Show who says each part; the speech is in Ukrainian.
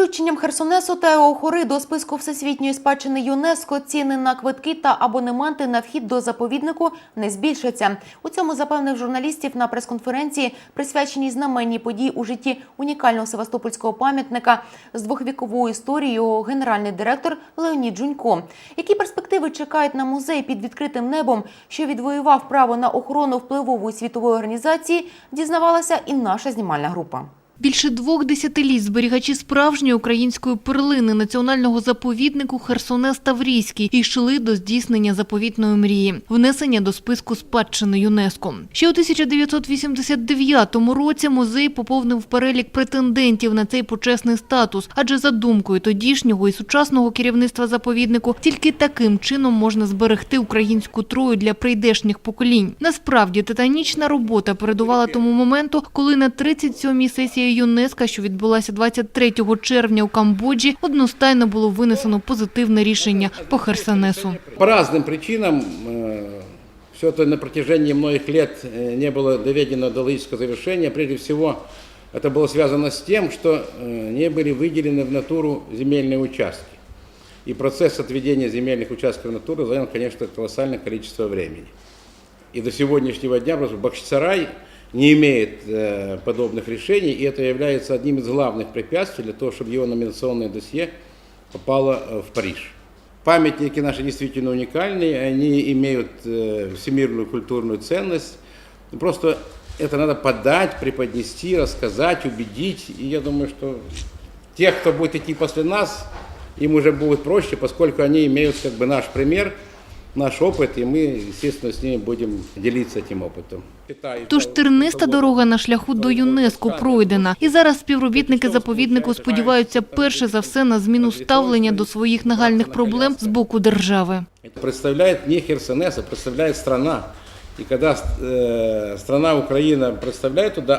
Speaker 1: включенням Херсонесу та його до списку всесвітньої спадщини ЮНЕСКО ціни на квитки та абонементи на вхід до заповіднику не збільшаться. У цьому запевнив журналістів на прес-конференції, присвяченій знаменній події у житті унікального севастопольського пам'ятника з двохвіковою історією генеральний директор Леонід Джунько. Які перспективи чекають на музей під відкритим небом, що відвоював право на охорону впливової світової організації, дізнавалася і наша знімальна група.
Speaker 2: Більше двох десятиліть зберігачі справжньої української перлини національного заповіднику Херсонес Таврійський йшли до здійснення заповітної мрії – внесення до списку спадщини ЮНЕСКО. Ще у 1989 році музей поповнив перелік претендентів на цей почесний статус, адже за думкою тодішнього і сучасного керівництва заповіднику тільки таким чином можна зберегти українську трою для прийдешніх поколінь. Насправді титанічна робота передувала тому моменту, коли на 37-й сесії ЮНЕСКО, що відбулася 23 червня у Камбоджі, одностайно було винесено позитивне рішення по Херсонесу.
Speaker 3: По разным причинам все это на протяжении многих лет э, не было доведено до логического завершения. Прежде всего, это было связано с тем, что э, не были выделены в натуру земельные участки. И процесс отведения земельных участков в натуру занял, конечно, колоссальное количество времени. И до сегодняшнего дня просто Бахчисарай не имеет э, подобных решений, и это является одним из главных препятствий для того, чтобы его номинационное досье попало э, в Париж. Памятники наши действительно уникальные, они имеют э, всемирную культурную ценность. Просто это надо подать, преподнести, рассказать, убедить. И я думаю, что тех, кто будет идти после нас, им уже будет проще, поскольку они имеют как бы наш пример, наш опыт, и мы, естественно, с ними будем делиться этим опытом.
Speaker 2: Тож терниста дорога на шляху до ЮНЕСКО пройдена. І зараз співробітники заповіднику сподіваються перше за все на зміну ставлення до своїх нагальних проблем з боку держави.
Speaker 3: Представляет не Херсонес, а представляет страна. И когда э, страна Украина представляет туда,